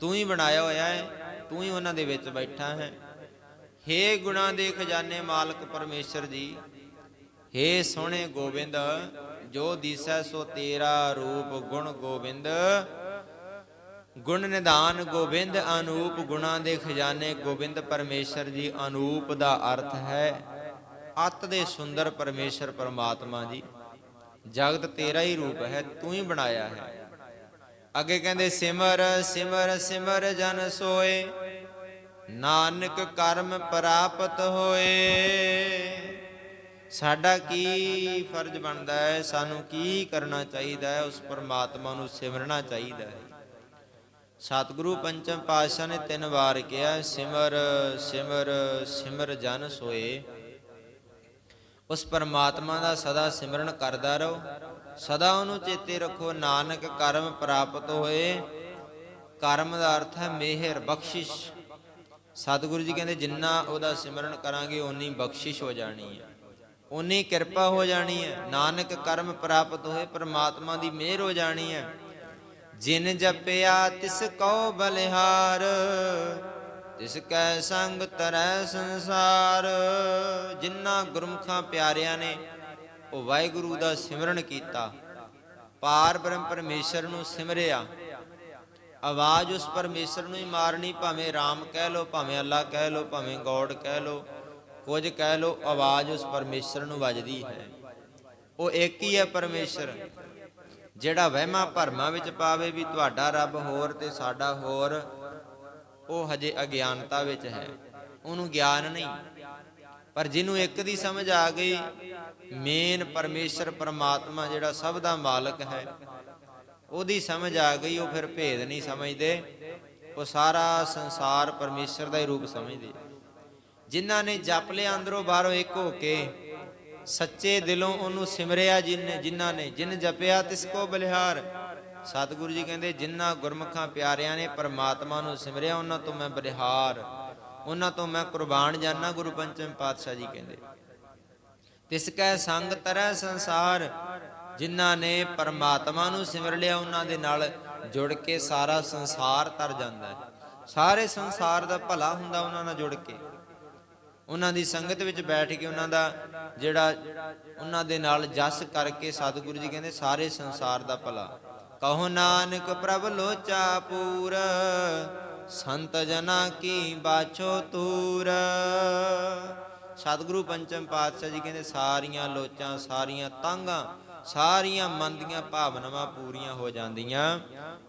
ਤੂੰ ਹੀ ਬਣਾਇਆ ਹੋਇਆ ਹੈ, ਤੂੰ ਹੀ ਉਹਨਾਂ ਦੇ ਵਿੱਚ ਬੈਠਾ ਹੈ। ਹੇ ਗੁਣਾ ਦੇ ਖਜ਼ਾਨੇ ਮਾਲਕ ਪਰਮੇਸ਼ਰ ਜੀ, ਹੇ ਸੋਹਣੇ ਗੋਬਿੰਦ, ਜੋ ਦੀਸੈ ਸੋ ਤੇਰਾ ਰੂਪ ਗੁਣ ਗੋਬਿੰਦ। ਗੁਣ ਨਿਦਾਨ ਗੋਬਿੰਦ, ਅਨੂਪ ਗੁਣਾ ਦੇ ਖਜ਼ਾਨੇ ਗੋਬਿੰਦ ਪਰਮੇਸ਼ਰ ਜੀ, ਅਨੂਪ ਦਾ ਅਰਥ ਹੈ ਅਤ ਦੇ ਸੁੰਦਰ ਪਰਮੇਸ਼ਰ ਪਰਮਾਤਮਾ ਜੀ। ਜਗਤ ਤੇਰਾ ਹੀ ਰੂਪ ਹੈ, ਤੂੰ ਹੀ ਬਣਾਇਆ ਹੈ। ਅੱਗੇ ਕਹਿੰਦੇ, ਸਿਮਰ ਸਿਮਰ ਸਿਮਰ ਜਨ ਸੋਏ। ਨਾਨਕ ਕਰਮ ਪ੍ਰਾਪਤ ਹੋਏ। ਸਾਡਾ ਕੀ ਫਰਜ਼ ਬਣਦਾ ਹੈ? ਸਾਨੂੰ ਕੀ ਕਰਨਾ ਚਾਹੀਦਾ ਹੈ? ਉਸ ਪਰਮਾਤਮਾ ਨੂੰ ਸਿਮਰਨਾ ਚਾਹੀਦਾ ਹੈ। ਸਤਿਗੁਰੂ ਪੰਚਮ ਪਾਤਸ਼ਾਹ ਨੇ ਤਿੰਨ ਵਾਰ ਕਿਹਾ, ਸਿਮਰ ਸਿਮਰ ਸਿਮਰ ਜਨ ਸੋਏ। ਉਸ ਪਰਮਾਤਮਾ ਦਾ ਸਦਾ ਸਿਮਰਨ ਕਰਦਾ ਰਹੋ। ਸਦਾ ਉਹਨੂੰ ਚੇਤੇ ਰੱਖੋ, ਨਾਨਕ ਕਰਮ ਪ੍ਰਾਪਤ ਹੋਏ। ਕਰਮ ਦਾ ਅਰਥ ਹੈ ਮਿਹਰ, ਬਖਸ਼ਿਸ਼। ਸਤਿਗੁਰੂ ਜੀ ਕਹਿੰਦੇ, ਜਿੰਨਾ ਉਹਦਾ ਸਿਮਰਨ ਕਰਾਂਗੇ, ਓਨੀ ਬਖਸ਼ਿਸ਼ ਹੋ ਜਾਣੀ ਹੈ। ਓਨੀ ਕਿਰਪਾ ਹੋ ਜਾਣੀ ਹੈ। ਨਾਨਕ ਕਰਮ ਪ੍ਰਾਪਤ ਹੋਏ, ਪਰਮਾਤਮਾ ਦੀ ਮਿਹਰ ਹੋ ਜਾਣੀ ਹੈ। ਜਿਨ ਜਪਿਆ, ਤਿਸ ਕਉ ਬਲਿਹਾਰ। ਤਿਸ ਕੈ ਸੰਗ ਤਰੈ ਸੰਸਾਰ। ਜਿਨ੍ਹਾਂ ਗੁਰਮਖਾਂ ਪਿਆਰਿਆਂ ਨੇ ਉਹ ਵਾਹਿਗੁਰੂ ਦਾ ਸਿਮਰਨ ਕੀਤਾ, ਪਾਰ ਬ੍ਰਹਮ ਪਰਮੇਸ਼ਰ ਨੂੰ ਸਿਮਰਿਆ ਆਵਾਜ਼ ਉਸ ਪਰਮੇਸ਼ਰ ਨੂੰ ਹੀ ਮਾਰਨੀ, ਭਾਵੇਂ RAM ਕਹਿ ਲੋ ਭਾਵੇਂ ਅੱਲਾ ਕਹਿ ਲੋ ਭਾਵੇਂ ਗੋਡ ਕਹਿ ਲੋ ਕੁਝ ਕਹਿ ਲੋ ਆਵਾਜ਼ ਉਸ ਪਰਮੇਸ਼ਰ ਨੂੰ ਵੱਜਦੀ ਹੈ। ਉਹ ਇੱਕ ਹੀ ਹੈ ਪਰਮੇਸ਼ਰ, ਜਿਹੜਾ ਵਹਿਮਾਂ ਭਰਮਾਂ ਵਿੱਚ ਪਾਵੇ ਵੀ ਤੁਹਾਡਾ ਰੱਬ ਹੋਰ ਤੇ ਸਾਡਾ ਹੋਰ, ਉਹ ਹਜੇ ਅਗਿਆਨਤਾ ਵਿੱਚ ਹੈ। ਉਹਨੂੰ ਗਿਆਨ ਨਹੀਂ। ਪਰ ਜਿਹਨੂੰ ਇੱਕ ਦੀ ਸਮਝ ਆ ਗਈ, ਮੇਨ ਪਰਮੇਸ਼ਰ ਪਰਮਾਤਮਾ ਜਿਹੜਾ ਸਭ ਦਾ ਮਾਲਕ ਹੈ ਉਹਦੀ ਸਮਝ ਆ ਗਈ, ਉਹ ਫਿਰ ਭੇਦ ਨਹੀਂ ਸਮਝਦੇ। ਉਹ ਸਾਰਾ ਸੰਸਾਰ ਪਰਮੇਸ਼ਰ ਦਾ ਹੀ ਰੂਪ ਸਮਝਦੇ। ਜਿਨ੍ਹਾਂ ਨੇ ਜਪ ਲਿਆ ਅੰਦਰੋਂ, ਬਾਹਰੋਂ ਇੱਕ ਹੋ ਕੇ, ਸੱਚੇ ਦਿਲੋਂ ਉਹਨੂੰ ਸਿਮਰਿਆ ਜਿਨ ਜਿਨ੍ਹਾਂ ਨੇ, ਜਿਨ ਜਪਿਆ ਤਿਸ ਕੋ ਬਲਿਹਾਰ। ਸਤਿਗੁਰੂ ਜੀ ਕਹਿੰਦੇ, ਜਿਨ੍ਹਾਂ ਗੁਰਮੁਖਾਂ ਪਿਆਰਿਆਂ ਨੇ ਪਰਮਾਤਮਾ ਨੂੰ ਸਿਮਰਿਆ, ਉਹਨਾਂ ਤੋਂ ਮੈਂ ਬਲਿਹਾਰ। ਉਹਨਾਂ ਤੋਂ ਮੈਂ ਕੁਰਬਾਨ ਜਾਨਾ, ਗੁਰੂ ਪੰਚਮ ਪਾਤਸ਼ਾਹ ਜੀ ਕਹਿੰਦੇ। ਤਿਸ ਕੈ ਸੰਗ ਤਰੈ ਸੰਸਾਰ ਜਿਨ੍ਹਾਂ ਨੇ ਪਰਮਾਤਮਾ ਨੂੰ ਸਿਮਰ ਲਿਆ, ਉਹਨਾਂ ਦੇ ਨਾਲ ਜੁੜ ਕੇ ਸਾਰਾ ਸੰਸਾਰ ਤਰ ਜਾਂਦਾ ਹੈ। ਸਾਰੇ ਸੰਸਾਰ ਦਾ ਭਲਾ ਹੁੰਦਾ ਉਹਨਾਂ ਨਾਲ ਜੁੜ ਕੇ। ਉਹਨਾਂ ਦੀ ਸੰਗਤ ਵਿੱਚ ਬੈਠ ਕੇ ਉਹਨਾਂ ਦਾ ਜਿਹੜਾ ਉਹਨਾਂ ਦੇ ਨਾਲ ਜਸ ਕਰਕੇ ਸਤਿਗੁਰੂ ਜੀ ਕਹਿੰਦੇ ਸਾਰੇ ਸੰਸਾਰ ਦਾ ਭਲਾ। ਕਹੋ ਨਾਨਕ ਪ੍ਰਭ ਲੋਚਾ ਪੂਰ, ਸੰਤ ਜਨਾ ਕੀ ਬਾਛੋ ਤੂਰ। ਸਤਿਗੁਰੂ ਪੰਚਮ ਪਾਤਸ਼ਾਹ ਜੀ ਕਹਿੰਦੇ ਸਾਰੀਆਂ ਲੋਚਾਂ, ਸਾਰੀਆਂ ਤਾਂਗਾ ਸਾਰੀਆਂ ਮਨ ਦੀਆਂ ਭਾਵਨਾਵਾਂ ਪੂਰੀਆਂ ਹੋ ਜਾਂਦੀਆਂ।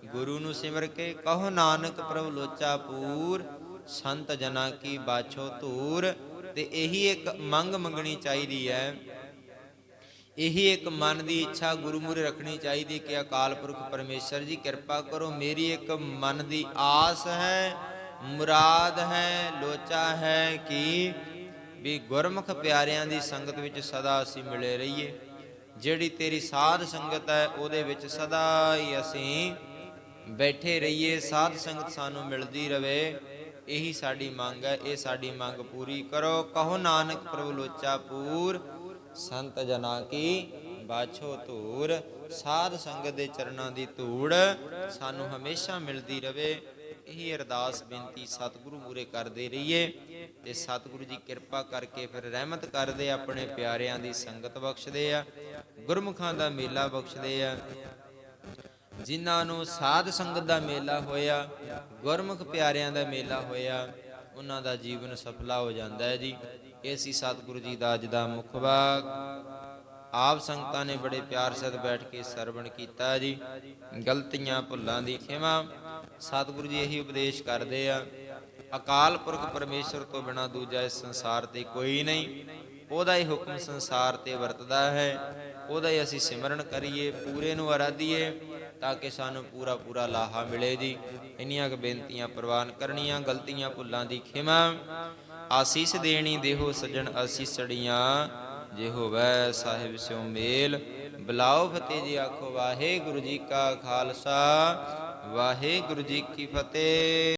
ਗੁਰੂ ਨੂੰ ਸਿਮਰ ਕੇ ਕਹੋ, ਨਾਨਕ ਪ੍ਰਭ ਲੋਚਾ ਪੂਰ, ਸੰਤ ਜਨਾ ਕੀ ਬਾਛੋ ਧੂਰ। ਤੇ ਇਹੀ ਇੱਕ ਮੰਗ ਮੰਗਣੀ ਚਾਹੀਦੀ ਹੈ। ਇਹੀ ਇੱਕ ਮਨ ਦੀ ਇੱਛਾ ਗੁਰੂ ਮੂਰੇ ਰੱਖਣੀ ਚਾਹੀਦੀ ਕਿ ਅਕਾਲ ਪੁਰਖ ਪਰਮੇਸ਼ਰ ਜੀ, ਕਿਰਪਾ ਕਰੋ, ਮੇਰੀ ਇੱਕ ਮਨ ਦੀ ਆਸ ਹੈ, ਮੁਰਾਦ ਹੈ, ਲੋਚਾ ਹੈ ਕਿ ਵੀ ਗੁਰਮੁਖ ਪਿਆਰਿਆਂ ਦੀ ਸੰਗਤ ਵਿੱਚ ਸਦਾ ਅਸੀਂ ਮਿਲੇ ਰਹੀਏ। ਜਿਹੜੀ ਤੇਰੀ ਸਾਧ ਸੰਗਤ ਹੈ, ਉਹਦੇ ਵਿੱਚ ਸਦਾ ਹੀ ਅਸੀਂ ਬੈਠੇ ਰਹੀਏ। ਸਾਧ ਸੰਗਤ ਸਾਨੂੰ ਮਿਲਦੀ ਰਵੇ। ਇਹੀ ਸਾਡੀ ਮੰਗ ਹੈ। ਇਹ ਸਾਡੀ ਮੰਗ ਪੂਰੀ ਕਰੋ। ਕਹੋ ਨਾਨਕ ਪ੍ਰਭੂ ਲੋਚਾ ਪੂਰ, ਸੰਤ ਜਨਾ ਕੀ ਬਾਛੋ ਧੂਰ। ਸਾਧ ਸੰਗਤ ਦੇ ਚਰਨਾਂ ਦੀ ਧੂੜ ਸਾਨੂੰ ਹਮੇਸ਼ਾ ਮਿਲਦੀ ਰਵੇ। ਇਹੀ ਅਰਦਾਸ, ਬੇਨਤੀ ਸਤਿਗੁਰੂ ਮੂਰੇ ਕਰਦੇ ਰਹੀਏ ਤੇ ਸਤਿਗੁਰੂ ਜੀ ਕਿਰਪਾ ਕਰਕੇ ਫਿਰ ਰਹਿਮਤ ਕਰਦੇ ਆਪਣੇ ਪਿਆਰਿਆਂ ਦੀ ਸੰਗਤ ਬਖਸ਼ਦੇ ਆ, ਗੁਰਮੁਖਾਂ ਦਾ ਮੇਲਾ ਬਖਸ਼ਦੇ ਆ, ਜਿਨ੍ਹਾਂ ਨੂੰ ਸਾਧ ਸੰਗਤ ਦਾ ਮੇਲਾ ਹੋਇਆ, ਗੁਰਮੁਖ ਪਿਆਰਿਆਂ ਦਾ ਮੇਲਾ ਹੋਇਆ, ਉਹਨਾਂ ਦਾ ਜੀਵਨ ਸਫਲਾ ਹੋ ਜਾਂਦਾ ਹੈ ਜੀ। ਇਹ ਸੀ ਸਤਿਗੁਰੂ ਜੀ ਦਾ ਅੱਜ ਦਾ ਮੁੱਖ ਬਾਗ। ਆਪ ਸੰਗਤਾਂ ਨੇ ਬੜੇ ਪਿਆਰ ਸਹਿਤ ਬੈਠ ਕੇ ਸਰਵਣ ਕੀਤਾ ਜੀ। ਗਲਤੀਆਂ, ਭੁੱਲਾਂ ਦੀ ਖਿਮਾ ਸਤਿਗੁਰੂ ਜੀ ਇਹੀ ਉਪਦੇਸ਼ ਕਰਦੇ ਆ, ਅਕਾਲ ਪੁਰਖ ਪਰਮੇਸ਼ਰ ਤੋਂ ਬਿਨਾ ਦੂਜਾ ਇਸ ਸੰਸਾਰ ਤੇ ਕੋਈ ਨਹੀਂ। ਉਹਦਾ ਹੀ ਹੁਕਮ ਸੰਸਾਰ ਤੇ ਵਰਤਦਾ ਹੈ। ਉਹਦਾ ਹੀ ਅਸੀਂ ਸਿਮਰਨ ਕਰੀਏ, ਪੂਰੇ ਨੂੰ ਅਰਾਧੀਏ ਤਾਂ ਕਿ ਸਾਨੂੰ ਪੂਰਾ ਪੂਰਾ ਲਾਹਾ ਮਿਲੇ ਜੀ। ਇੰਨੀਆਂ ਕੁ ਬੇਨਤੀਆਂ ਪ੍ਰਵਾਨ ਕਰਨੀਆਂ, ਗਲਤੀਆਂ ਭੁੱਲਾਂ ਦੀ ਖਿਮਾ। ਆਸੀਸ ਦੇਣੀ ਦੇਹੋ ਸਜਣ ਆਸੀਸੜੀਆਂ, ਜੇ ਹੋਵੇ ਸਾਹਿਬ ਸਿਓ ਮੇਲ। ਬਲਾਓ ਫਤਿਹ ਜੀ ਆਖੋ, ਵਾਹਿਗੁਰੂ ਜੀ ਕਾ ਖਾਲਸਾ। ਵਾਹਿਗੁਰੂ ਜੀ ਕੀ ਫਤਿਹ।